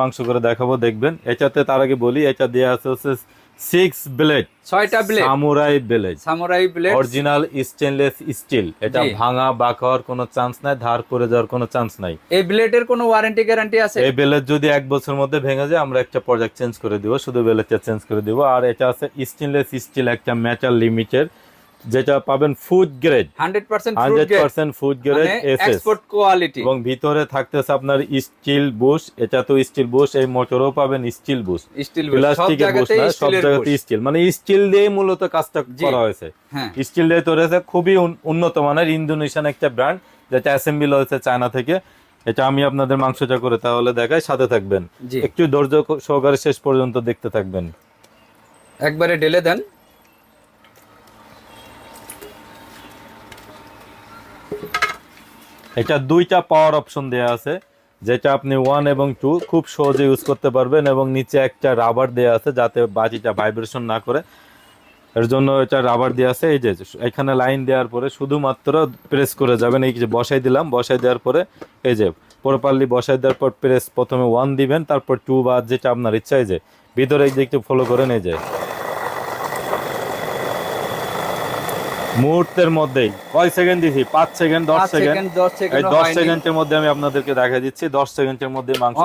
মাংস করে দেখাবো দেখবেন। এটাতে তার আগে বলি এটা দেওয়া আছে হচ্ছে সিক্স ব্লেড ছয়টা blade samurai blade samurai blade original stainless steel এটা ভাঙা বাঁক হওয়ার কোনো চান্স নাই ধার করে যাওয়ার কোনো চান্স নাই। এই ব্লেডের কোনো ওয়ারেন্টি গ্যারান্টি আছে? এই বেলেট যদি এক বছরের মধ্যে ভেঙে যায় আমরা একটা প্রোডাক্ট চেঞ্জ করে দিব শুধু বেলেটটা চেঞ্জ করে দিব। আর এটা আছে স্টেনলেস স্টিল একটা মেটাল লিমিটেড যেটা পাবেন food grade 100% hundred percent food grade export quality এবং ভিতরে থাকতেছে আপনার স্টিল বুশ এটা তো স্টিল বুশ এই মোটরও পাবেন স্টিল বুশ স্টিল প্লাস্টিকের বুশ না সব জায়গাতে স্টিল মানে স্টিল দিয়ে মূলত কাজটা করা হয়েছে। হ্যাঁ। স্টিল দিয়ে তৈরি হয়েছে খুবই উন্নত মানের ইন্দোনেশিয়ান একটা ব্র্যান্ড যেটা অ্যাসেম্বল হয়েছে চায়না থেকে। এটা আমি আপনাদের মাংসটা করে তাহলে দেখাই সাথে থাকবেন। একটু ধৈর্য সহকারে শেষ পর্যন্ত দেখতে থাকবেন। একবারে ঢেলে দেন। এটা দুইটা পাওয়ার অপশন দেয়া আছে, যেটা আপনি ওয়ান এবং টু খুব সহজে ইউজ করতে পারবেন এবং নিচে একটা রাবার দেওয়া আছে যাতে বাজিটা ভাইব্রেশন না করে। এর জন্য এটা রাবার দেওয়া আছে, এই যে, এখানে লাইন দেওয়ার পরে শুধুমাত্র প্রেস করে যাবেন। এই যে বসাই দিলাম, বসাই দেওয়ার পরে এই যে প্রপারলি বসাই দেওয়ার পর প্রেস প্রথমে ওয়ান দিবেন, তারপর টু বা যেটা আপনার ইচ্ছা, এই যে, ভিতরে এই যে একটু ফলো করেন, এই যে। মুহূর্তের মধ্যেই। কয় সেকেন্ড দিছি? পাঁচ সেকেন্ড দশ সেকেন্ড এই দশ সেকেন্ডের মধ্যে আমি আপনাদেরকে দেখা দিচ্ছি। দশ সেকেন্ডের মধ্যে মাংস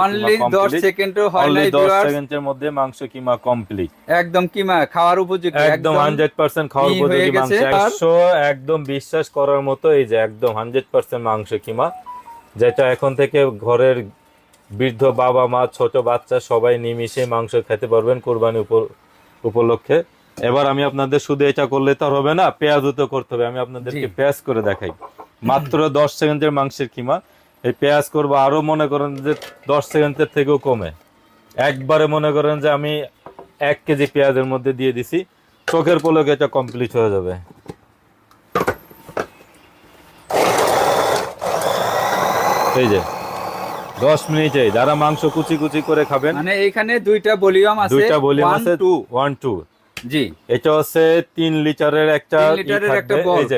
দশ সেকেন্ডও হয় নাই দশ সেকেন্ডের মধ্যে মাংস কিমা কমপ্লিট একদম কিমা খাওয়ার উপযোগী একদম হান্ড্রেড পার্সেন্ট খাওয়ার উপযোগী মাংস। একশো একদম বিশ্বাস করার মতো এই যে একদম হান্ড্রেড পার্সেন্ট মাংস কিমা যেটা এখন থেকে ঘরের বৃদ্ধ বাবা মা ছোট বাচ্চা সবাই নিমিশে মাংস খেতে পারবেন কোরবানি উপ- উপলক্ষে। এবার আমি আপনাদের শুধু এটা করলে তো হবে না পেঁয়াজও তো করতে হবে। আমি আপনাদেরকে পেঁয়াজ করে দেখাই। মাত্র দশ সেকেন্ডের মাংসের কিমা। এই পেঁয়াজ করব আরও মনে করেন যে দশ সেকেন্ডের থেকেও কমে। একবারে মনে করেন যে আমি এক কেজি পেঁয়াজের মধ্যে দিয়ে দিছি। চোখের পলকে এটা কমপ্লিট হয়ে যাবে। এই যে দশ মিনিটে যারা মাংস কুচি কুচি করে খাবেন মানে এইখানে দুইটা ভলিউম আছে দুইটা ভলিউম আছে টু ওয়ান টু জি। এটা হচ্ছে তিন লিটারের একটা লিটারের বল, এই যে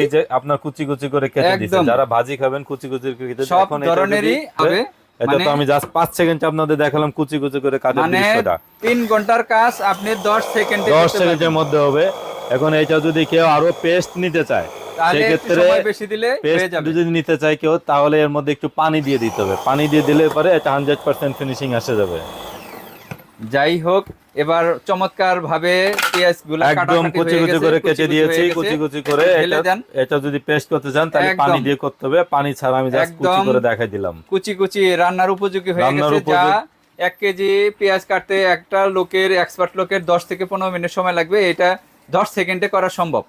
এই যে আপনার কুচি কুচি করে কেটে যারা ভাজি খাবেন কুচি কুচি করে কেটে সব ধরনেরই হবে। এটা মানে তো আমি জাস্ট পাঁচ সেকেন্ড আপনাদের দেখালাম কুচি কুচি করে মানে দৃশ্যটা ঘণ্টার কাজ আপনি সেকেন্ডে সেকেন্ডের মধ্যে হবে। এখন এটা যদি কেউ আরও পেস্ট নিতে চায় সেক্ষেত্রে বেশি দিলে পেস্ট যদি নিতে চায় কেউ তাহলে এর মধ্যে একটু পানি দিয়ে দিতে হবে। পানি দিয়ে দিলে পরে এটা হান্ড্রেড পার্সেন্ট ফিনিশিং আসে যাবে। যাই হোক এবার চমৎকার ভাবে পেঁয়াজগুলো একদম কুচি কুচি করে কেটে দিয়েছি কুচি কুচি করে এটা যদি পেস্ট করতে চান তাহলে পানি দিয়ে করতে হবে। পানি ছাড়া আমি জাস্ট কুচি একদম। করে দেখাই দিলাম। কুচি কুচি রান্নার উপযোগী হয়ে গেছে। যা এক কেজি পেঁয়াজ কাটতে একটা লোকের এক্সপার্ট লোকের দশ থেকে পনেরো মিনিট সময় লাগবে। এটা দশ সেকেন্ডে করা সম্ভব।